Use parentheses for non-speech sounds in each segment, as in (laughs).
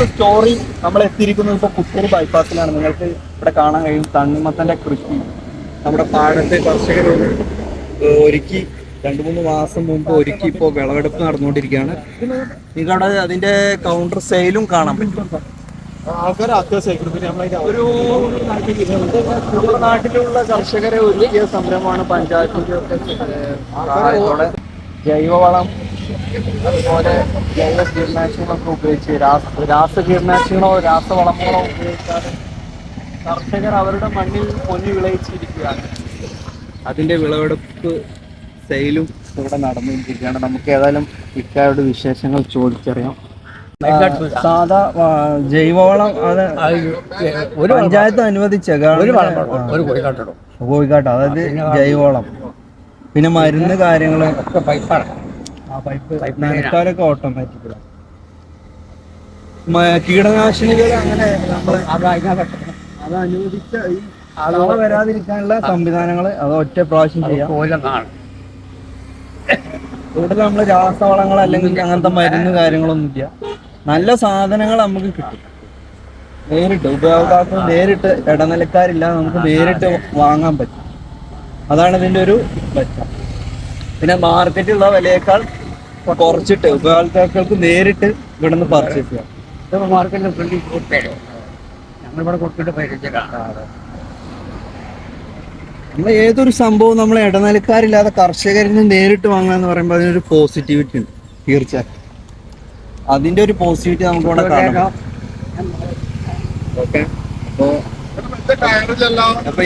Story നമ്മൾ എത്തിയിരിക്കുന്നത് ഇപ്പൊ കുത്തൂർ ബൈപ്പാസിലാണ് നിങ്ങൾക്ക് ഇവിടെ കാണാൻ കഴിയും തണ്ണിമത്തന്റെ കൃഷി. നമ്മുടെ പാടത്തെ കർഷകർ ഒരുക്കി രണ്ടു മൂന്ന് മാസം മുമ്പ് ഒരുക്കി ഇപ്പോ വിളവെടുപ്പ് നടന്നുകൊണ്ടിരിക്കുകയാണ്. നിങ്ങളുടെ അതിന്റെ കൗണ്ടർ സെയിലും കാണാൻ പറ്റും. ആൾക്കാർ നാട്ടിലുള്ള കർഷകരെ ഒരുക്കിയ സംരംഭമാണ് പഞ്ചായത്തിന്റെ ജൈവവളം അതുപോലെ ജൈവ കീടനാശിനികളൊക്കെ ഉപയോഗിച്ച് രാസ രാസ കീടനാശിനികളോ രാസവളങ്ങളോ ഉപയോഗിക്കാതെ കർഷകർ അവരുടെ മണ്ണിൽ പൊന്നി വിളയിച്ചിരിക്കുകയാണ്. അതിന്റെ വിളവെടുപ്പ് സെയിലും ഇവിടെ നടന്നുകൊണ്ടിരിക്കുകയാണ്. നമുക്ക് ഏതായാലും ഇക്കാരുടെ വിശേഷങ്ങൾ ചോദിച്ചറിയാം. സാധാ ജൈവവളം അത് ഒരു പഞ്ചായത്ത് അനുവദിച്ച ഒരു ഒരു കോഴിക്കാട്ടോ കോഴിക്കാട്ട് അതായത് ജൈവവളം. പിന്നെ മരുന്ന് കാര്യങ്ങൾ. ഒക്കെ പൈപ്പാണ്. ആ പൈപ്പ് നനക്കാലൊക്കെ ഓട്ടോമാറ്റിക്കലാണ് കീടനാശിനികൾ അങ്ങനെ അത് അനുവദിച്ച ഈ അളവ് വരാതിരിക്കാനുള്ള സംവിധാനങ്ങൾ അത് ഒറ്റ പ്രാവശ്യം ചെയ്യാം. കൂടുതൽ നമ്മൾ രാസവളങ്ങൾ അല്ലെങ്കിൽ അങ്ങനത്തെ മരുന്ന് കാര്യങ്ങളൊന്നും ഇല്ല നല്ല സാധനങ്ങൾ നമുക്ക് കിട്ടും. നേരിട്ട് ഉപഭോക്താക്കൾ നേരിട്ട് ഇടനിലക്കാരില്ലാതെ നമുക്ക് നേരിട്ട് വാങ്ങാൻ പറ്റും. അതാണ് ഇതിന്റെ ഒരു മെച്ചം പിന്നെ മാർക്കറ്റിലുള്ള വിലയേക്കാൾ കുറച്ചിട്ട് ഉപയോക്താക്കൾക്ക് നേരിട്ട് ഇവിടെ നിന്ന് പർച്ചേസ് ചെയ്യാം ഇത് മാർക്കറ്റിൽ ഫ്രണ്ടിൽ കൊടുത്തേരോ ഞങ്ങളിവിടെ കൊടുത്തിട്ട് പരിചയമാണ് നമ്മൾ ഏതൊരു സംഭവം നമ്മൾ ഇടനിലക്കാരില്ലാതെ കർഷകരിൽ നിന്ന് നേരിട്ട് വാങ്ങുക എന്ന് പറയുമ്പോൾ അതിനൊരു പോസിറ്റിവിറ്റി ഉണ്ട്. തീർച്ചയായും അതിന്റെ ഒരു പോസിറ്റിവിറ്റി നമുക്ക് ഇവിടെ കാണാം. ഓക്കെ. അപ്പൊ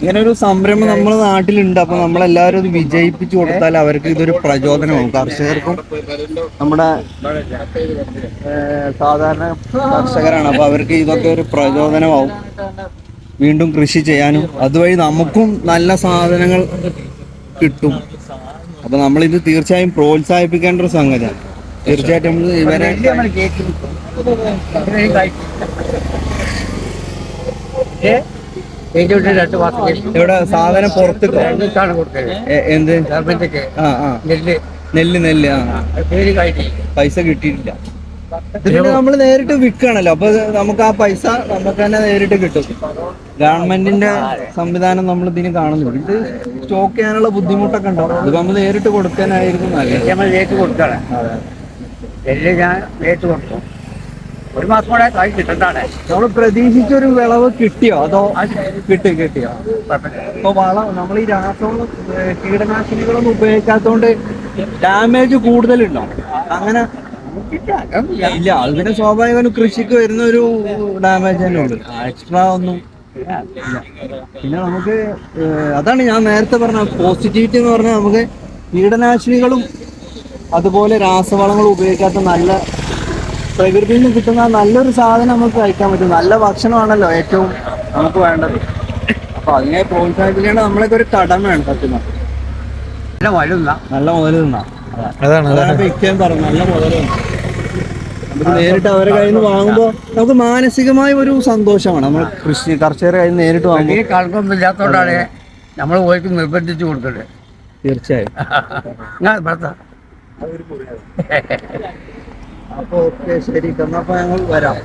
ഇങ്ങനെ ഒരു സംരംഭം നമ്മുടെ നാട്ടിലുണ്ട്. അപ്പൊ നമ്മളെല്ലാവരും ഇത് വിജയിപ്പിച്ചു കൊടുത്താൽ അവർക്ക് ഇതൊരു പ്രചോദനമാവും. കർഷകർക്കും നമ്മുടെ സാധാരണ കർഷകരാണ്. അപ്പൊ അവർക്ക് ഇതൊക്കെ ഒരു പ്രചോദനമാവും. വീണ്ടും കൃഷി ചെയ്യാനും. അതുവഴി നമുക്കും നല്ല സാധനങ്ങൾ കിട്ടും. അപ്പൊ നമ്മളിത് തീർച്ചയായും പ്രോത്സാഹിപ്പിക്കേണ്ട ഒരു സംഗതിയാണ്. തീർച്ചയായിട്ടും ഇവരെ ഇവിടെ സാധനം പുറത്ത് എന്ത്? നെല്ല്. നെല്ല് ആ. പൈസ കിട്ടിയിട്ടില്ല. ഇതിന് നമ്മൾ നേരിട്ട് വിൽക്കണല്ലോ അപ്പൊ നമുക്ക് ആ പൈസ നമുക്ക് തന്നെ നേരിട്ട് കിട്ടും. ഗവൺമെന്റിന്റെ സംവിധാനം നമ്മൾ ഇതിന് കാണുന്നുണ്ട് ഇത് സ്റ്റോക്ക് ചെയ്യാനുള്ള ബുദ്ധിമുട്ടൊക്കെ ഉണ്ടാവും. ഇത് നമ്മൾ നേരിട്ട് കൊടുക്കാനായിരുന്നു നല്ലത്. നമ്മൾ നേരിട്ട് കൊടുത്താണ് നെല്ല് ഞാൻ നേരിട്ട് കൊടുത്തു. ഒരു മാസം കൂടെ കായ് കിട്ടണ്ടാണ് നമ്മൾ പ്രതീക്ഷിച്ച ഒരു വിളവ് കിട്ടിയോ? അതോ കിട്ടി കിട്ടിയോ? ഇപ്പൊ വളം നമ്മൾ ഈ രാസവളം കീടനാശിനികളൊന്നും ഉപയോഗിക്കാത്തോണ്ട് ഡാമേജ് കൂടുതലുണ്ടോ? അങ്ങനെ ഇല്ല അത് പിന്നെ സ്വാഭാവികം കൃഷിക്ക് വരുന്ന ഒരു ഡാമേജ് തന്നെ ഉണ്ട് എക്സ്ട്രാ ഒന്നും. പിന്നെ നമുക്ക് അതാണ് ഞാൻ നേരത്തെ പറഞ്ഞ പോസിറ്റിവിറ്റി എന്ന് പറഞ്ഞാൽ നമുക്ക് കീടനാശിനികളും അതുപോലെ രാസവളങ്ങൾ ഉപയോഗിക്കാത്ത നല്ല പ്രകൃതിയിൽ നിന്ന് കിട്ടുന്ന നല്ലൊരു സാധനം നമുക്ക് കഴിക്കാൻ പറ്റും. നല്ല ഭക്ഷണമാണല്ലോ ഏറ്റവും നമുക്ക് വേണ്ടത്. അപ്പൊ അതിനെ പ്രോത്സാഹിപ്പിക്കേണ്ട നമ്മളൊക്കെ ഒരു കടമയാണ് സത്യം. നല്ല വഴുന്ന നല്ല മുതൽ തിന്നാ. അതാണ് അതാണ്. ഇപ്പൊ പറഞ്ഞു നല്ല മുതൽ നമുക്ക് നേരിട്ട് അവരെ കയ്യിൽ നിന്ന് വാങ്ങുമ്പോൾ നമുക്ക് മാനസികമായ ഒരു സന്തോഷമാണ്. നമ്മൾ കൃഷി കർഷകരെ കയ്യിൽ നിന്ന് നേരിട്ട് ഈ വാങ്ങുമ്പോൾ കണക്കൊന്നും ഇല്ലാത്തോണ്ടാണ് നമ്മൾ പോയിട്ട് നിർബന്ധിച്ചു കൊടുക്കട്ടെ തീർച്ചയായും. (laughs) ഞാൻ ഭർത്താ അപ്പൊ ഓക്കെ ശരി. എന്നാ ഞങ്ങൾ വരാം.